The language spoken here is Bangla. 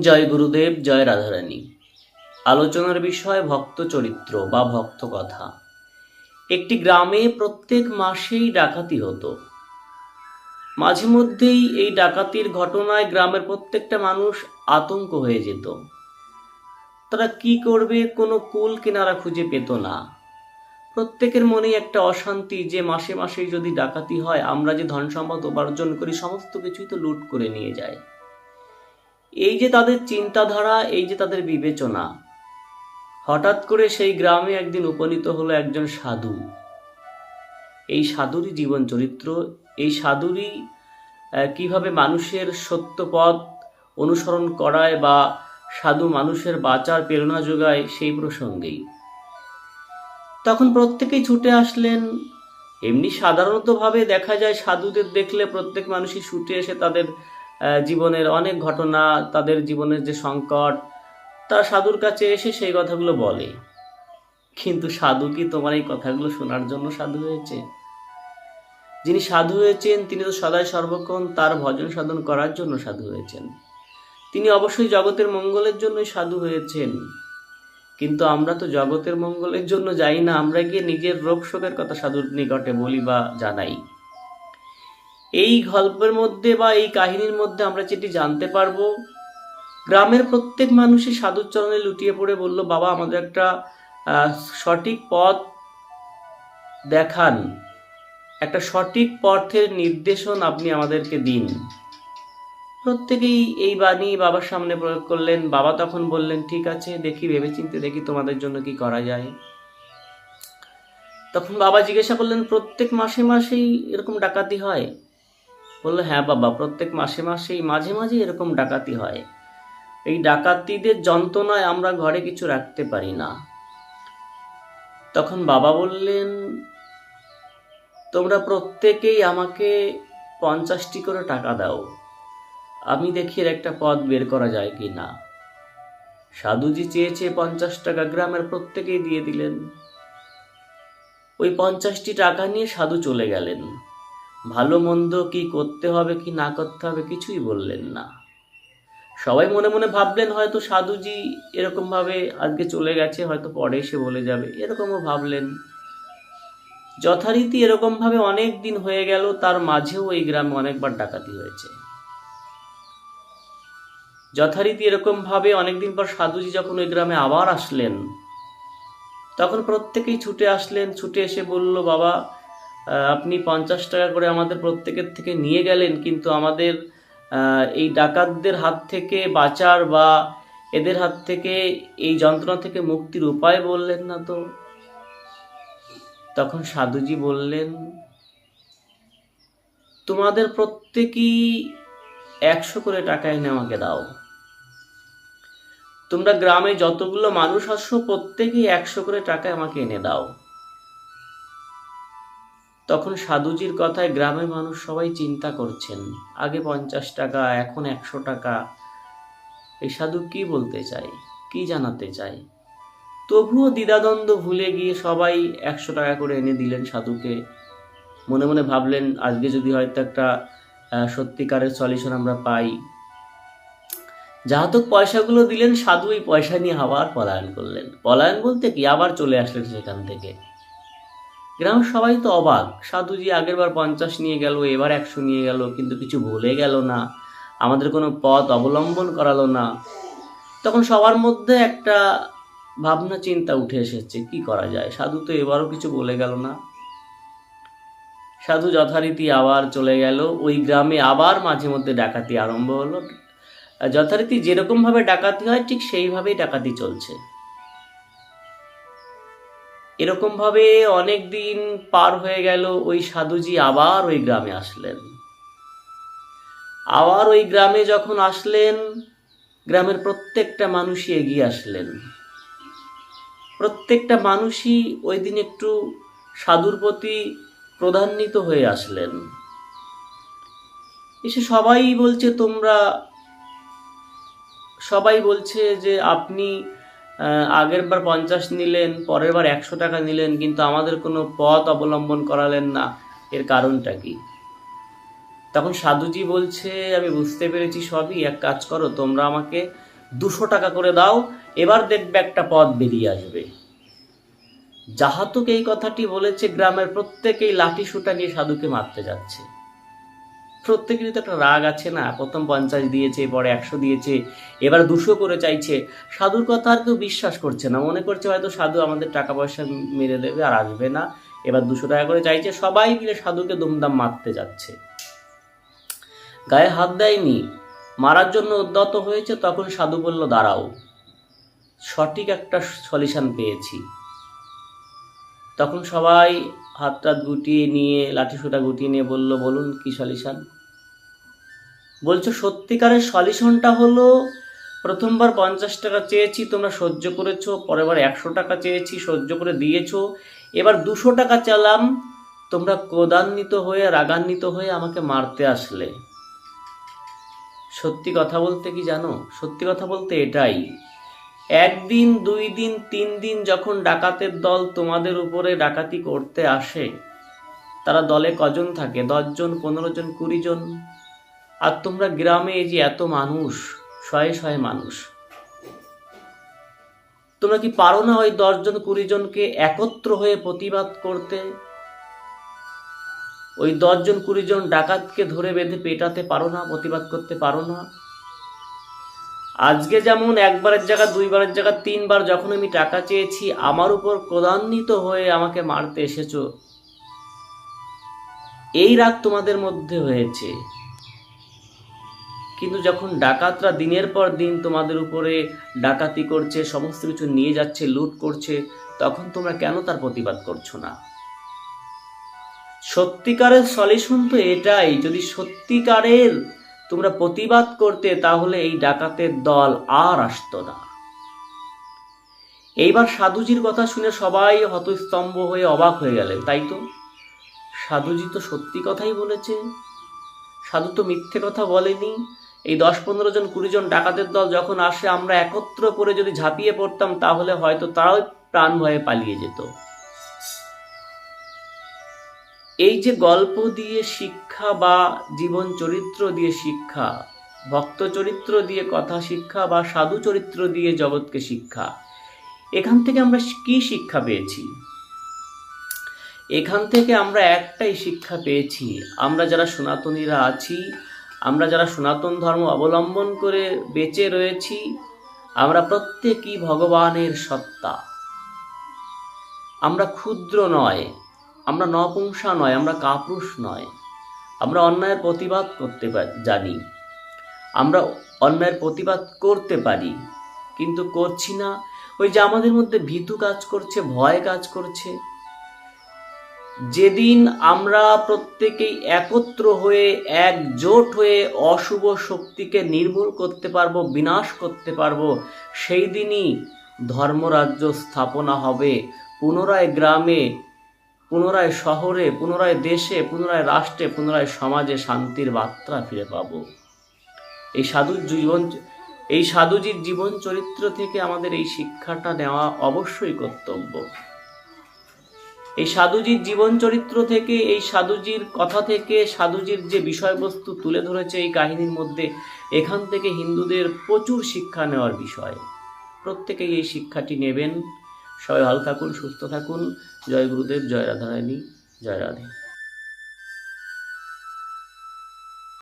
জয় গুরুদেব, জয় রাধারানী। আলোচনার বিষয় ভক্ত চরিত্র বা ভক্ত কথা। একটি গ্রামে প্রত্যেক মাসেই ডাকাতি হতো। মাঝে মধ্যেই এই ডাকাতির ঘটনায় গ্রামের প্রত্যেকটা মানুষ আতঙ্ক হয়ে যেত। তারা কি করবে, কোনো কুল কিনারা খুঁজে পেত না। প্রত্যেকের মনেই একটা অশান্তি যে মাসে মাসেই যদি ডাকাতি হয়, আমরা যে ধন সম্পদ উপার্জন করি, সমস্ত কিছুই তো লুট করে নিয়ে যায়। এই যে তাদের চিন্তাধারা, এই যে তাদের বিবেচনা, হঠাৎ করে সেই গ্রামে একদিন উপনীত হলো একজন সাধু। এই সাধুরই জীবন চরিত্র, এই সাধুরই কীভাবে মানুষের সত্য পথ অনুসরণ করায় বা সাধু মানুষের বাঁচার প্রেরণা যোগায় সেই প্রসঙ্গেই। তখন প্রত্যেকেই ছুটে আসলেন। এমনি সাধারণতভাবে দেখা যায় সাধুদের দেখলে প্রত্যেক মানুষই ছুটে এসে তাদের জীবনের অনেক ঘটনা, তাদের জীবনের যে সংকট তার সাধুর কাছে এসে সেই কথাগুলো বলে। কিন্তু সাধু কি তোমার এই কথাগুলো শোনার জন্য সাধু হয়েছে? যিনি সাধু হয়েছেন, তিনি তো সদাই সর্বক্ষণ তার ভজন সাধন করার জন্য সাধু হয়েছেন। তিনি অবশ্যই জগতের মঙ্গলের জন্যই সাধু হয়েছেন। কিন্তু আমরা তো জগতের মঙ্গলের জন্য যাই না, আমরা গিয়ে নিজের রোগ শোকের কথা সাধুর নিকটে বলি বা জানাই। এই গল্পের মধ্যে বা এই কাহিনীর মধ্যে আমরা যেটি জানতে পারব, গ্রামের প্রত্যেক মানুষই সাধুর চরণে লুটিয়ে পড়ে বলল, বাবা, আমাদের একটা সঠিক পথ দেখান। একটা সঠিক পথের নির্দেশন আপনি আমাদেরকে দিন। প্রত্যেকেই এই বাণী বাবার সামনে প্রয়োগ করলেন। বাবা তখন বললেন, ঠিক আছে, দেখি, ভেবেচিন্তে দেখি তোমাদের জন্য কি করা যায়। তখন বাবা জিজ্ঞাসা করলেন, প্রত্যেক মাসে মাসেই এরকম ডাকাতি হয়? বলল হ্যাঁ বাবা, প্রত্যেক মাসে মাসেই, মাঝে মাঝে এরকম ডাকাতি হয়। এই ডাকাতিদের যন্ত্রণায় আমরা ঘরে কিছু রাখতে পারি না। তখন বাবা বললেন, তোমরা প্রত্যেকেই আমাকে পঞ্চাশটি করে টাকা দাও। আমি দেখি একটা পথ বের করা যায় কি না। সাধুজি চেয়েছে পঞ্চাশ টাকা গ্রামের প্রত্যেকেই দিয়ে দিলেন। ওই পঞ্চাশটি টাকা নিয়ে সাধু চলে গেলেন। ভালো মন্দ কি করতে হবে, কি না করতে হবে কিছুই বললেন না। সবাই মনে মনে ভাবলেন, হয়তো সাধুজি এরকম ভাবে আজকে চলে গেছে, হয়তো পরে এসে বলে যাবে, এরকমও ভাবলেন। যথারীতি এরকম ভাবে অনেক দিন হয়ে গেল, তার মাঝেও এই গ্রামে অনেকবার ডাকাতি হয়েছে। যথারীতি এরকম ভাবে অনেকদিন পর সাধুজি যখন ওই গ্রামে আবার আসলেন, তখন প্রত্যেকেই ছুটে আসলেন, ছুটে এসে বলল, বাবা আপনি পঞ্চাশ টাকা করে আমাদের প্রত্যেকের থেকে নিয়ে গেলেন, কিন্তু আমাদের এই ডাকাতদের হাত থেকে বাঁচার বা এদের হাত থেকে এই যন্ত্রণা থেকে মুক্তির উপায় বললেন না তো? তখন সাধুজি বললেন, তোমাদের প্রত্যেকেই একশো করে টাকা এনে আমাকে দাও। তোমরা গ্রামে যতগুলো মানুষ আসো, প্রত্যেকেই একশো করে টাকা আমাকে এনে দাও। তখন সাধুজির কথায় গ্রামের মানুষ সবাই চিন্তা করছেন। আগে পঞ্চাশ টাকা, এখন একশো টাকা। এই সাধু কি বলতে চায়? কি জানাতে চায়? তবুও দ্বিধাদ্বন্দ্ব ভুলে গিয়ে সবাই একশো টাকা করে এনে দিলেন সাধুকে। মনে মনে ভাবলেন, আজকে যদি হয়তো একটা সত্যিকারের সলিউশন আমরা পাই। যাহাতক পয়সাগুলো দিলেন সাধু, এই পয়সা নিয়ে আবার পলায়ন করলেন। পলায়ন বলতে কি? আবার চলে আসলেন সেখান থেকে। গ্রামের সবাই তো অবাক। সাধুজি আগের বার পঞ্চাশ নিয়ে গেল, এবার একশো নিয়ে গেল, কিন্তু কিছু ভুলে গেল না। আমাদের কোনো পথ অবলম্বন করালো না। তখন সবার মধ্যে একটা ভাবনা, চিন্তা উঠে এসেছে, কি করা যায়? সাধু তো এবারও কিছু বলে গেল না। সাধু যথারীতি আবার চলে গেল। ওই গ্রামে আবার মাঝে মধ্যে ডাকাতি আরম্ভ হলো। যথারীতি যেরকমভাবে ডাকাতি হয়, ঠিক সেইভাবেই ডাকাতি চলছে। এরকম ভাবে অনেক দিন পার হয়ে গেল ওই সাধুজি আবার ওই গ্রামে আসলেন। আবার ওই গ্রামে যখন আসলেন, গ্রামের প্রত্যেকটা মানুষই এগিয়ে আসলেন। প্রত্যেকটা মানুষই ওই দিন একটু সাধুর প্রতি প্রধান্বিত হয়ে আসলেন। এসে সবাই বলছে, তোমরা সবাই বলছে যে, আপনি আগের বার পঞ্চাশ নিলেন, পরের বার একশো টাকা নিলেন, কিন্তু আমাদের কোনো পথ অবলম্বন করালেন না। এর কারণটা কি? তখন সাধুজি বলছে, আমি বুঝতে পেরেছি সবই। এক কাজ করো, তোমরা আমাকে দুশো টাকা করে দাও, এবার দেখবে একটা পথ বেরিয়ে আসবে। যাহাতুক এই কথাটি বলেছে, গ্রামের প্রত্যেকেই লাঠি সুটা নিয়ে সাধুকে মারতে যাচ্ছে। প্রত্যেকেরই তো একটা রাগ আছে না? প্রথম পঞ্চাশ দিয়েছে, পরে একশো দিয়েছে, এবার দুশো করে চাইছে। সাধুর কথা আর কেউ বিশ্বাস করছে না। মনে করছে হয়তো সাধু আমাদের টাকা পয়সা মেরে দেবে আর আসবে না। এবার দুশো টাকা করে চাইছে, সবাই মিলে সাধুকে দুমদাম মারতে যাচ্ছে। গায়ে হাত দেয়নি। মারার জন্য উদ্যত হয়েছে, তখন সাধু বলল, দাঁড়াও, সঠিক একটা সলিউশন পেয়েছি। তখন সবাই হাত টাত গুটিয়ে নিয়ে লাঠি সুটা গুটিয়ে নিয়ে বলল, বলুন, কি সলিউশন? বলছো সত্যিকারের সলিউশনটা হলো প্রথমবার পঞ্চাশ টাকা চেয়েছি, তোমরা সহ্য করেছ, পরেরবার একশো টাকা চেয়েছি, সহ্য করে দিয়েছ। এবার দুশো টাকা চালাম, তোমরা ক্রোধান্বিত হয়ে, রাগান্বিত হয়ে আমাকে মারতে আসলে। সত্যি কথা বলতে কি জানো? সত্যি কথা বলতে এটাই। একদিন, দুই দিন, তিন দিন যখন ডাকাতের দল তোমাদের উপরে ডাকাতি করতে আসে, তারা দলে কজন থাকে? দশজন, পনেরো জন, কুড়ি জন? আর তোমরা গ্রামে এই যে এত মানুষ, শয়ে শয়ে মানুষ, তোমরা কি পারো না ওই দশজন কুড়ি জনকে একত্র হয়ে প্রতিবাদ করতে? ওই দশজন কুড়ি জন ডাকাতকে ধরে বেঁধে পেটাতে পারো না, প্রতিবাদ করতে পারো না? আজকে যেমন একবারের জায়গা, দুইবারের জায়গা, তিনবার যখন আমি টাকা চেয়েছি, আমার উপর ক্রোধান্বিত হয়ে আমাকে মারতে এসেছ। এই রাগ তোমাদের মধ্যে হয়েছে। কিন্তু যখন ডাকাতরা দিনের পর দিন তোমাদের উপরে ডাকাতি করছে, সমস্ত কিছু নিয়ে যাচ্ছে, লুট করছে, তখন তোমরা কেন তার প্রতিবাদ করছ না? সত্যিকারের সলিউশন তো এটাই, যদি সত্যিকারের তোমরা প্রতিবাদ করতে, তাহলে এই ডাকাতের দল আর আসতো না। এইবার সাধুজির কথা শুনে সবাই হতস্তম্ভ হয়ে অবাক হয়ে গেলেন, তাই তো? সাধুজি তো সত্যি কথাই বলেছে সাধু তো মিথ্যে কথা বলেনি। এই দশ পনেরো জন, কুড়ি জন ডাকাতের দল যখন আসে, আমরা একত্র করে যদি ঝাঁপিয়ে পড়তাম, তাহলে হয়তো তারাও প্রাণ ভয়ে পালিয়ে যেত। এই যে গল্প দিয়ে শিক্ষা বা জীবন চরিত্র দিয়ে শিক্ষা, ভক্ত চরিত্র দিয়ে কথা শিক্ষা বা সাধু চরিত্র দিয়ে জগৎকে শিক্ষা, এখান থেকে আমরা কি শিক্ষা পেয়েছি? এখান থেকে আমরা একটাই শিক্ষা পেয়েছি, আমরা যারা সনাতনীরা আছি আমরা যারা সনাতন ধর্ম অবলম্বন করে বেঁচে রয়েছি, আমরা প্রত্যেকই ভগবানের সত্তা। আমরা ক্ষুদ্র নয়, আমরা নপুংসা নয়, আমরা কাপুরুষ নয়। আমরা অন্যায়ের প্রতিবাদ করতে জানি। আমরা অন্যায়ের প্রতিবাদ করতে পারি, কিন্তু করছি না। ওই যে আমাদের মধ্যে ভীতু কাজ করছে, ভয় কাজ করছে যেদিন আমরা প্রত্যেকেই একত্র হয়ে, একজোট হয়ে অশুভ শক্তিকে নির্মূল করতে পারব, বিনাশ করতে পারব, সেই দিনই ধর্মরাজ্য স্থাপনা হবে। পুনরায় গ্রামে, পুনরায় শহরে, পুনরায় দেশে, পুনরায় রাষ্ট্রে, পুনরায় সমাজে শান্তির বার্তা ফিরে পাব। এই সাধুর জীবন, এই সাধুজির জীবন চরিত্র থেকে আমাদের এই শিক্ষাটা নেওয়া অবশ্যই কর্তব্য। এই সাধুজির জীবন চরিত্র থেকে, এই সাধুজির কথা থেকে, সাধুজির যে বিষয়বস্তু তুলে ধরেছে এই কাহিনীর মধ্যে, এখান থেকে হিন্দুদের প্রচুর শিক্ষা নেওয়ার বিষয়। প্রত্যেকেই এই শিক্ষাটি নেবেন। সবাই ভালো থাকুন, সুস্থ থাকুন। জয় গুরুদেব, জয় রাধারানী, জয় রাধে।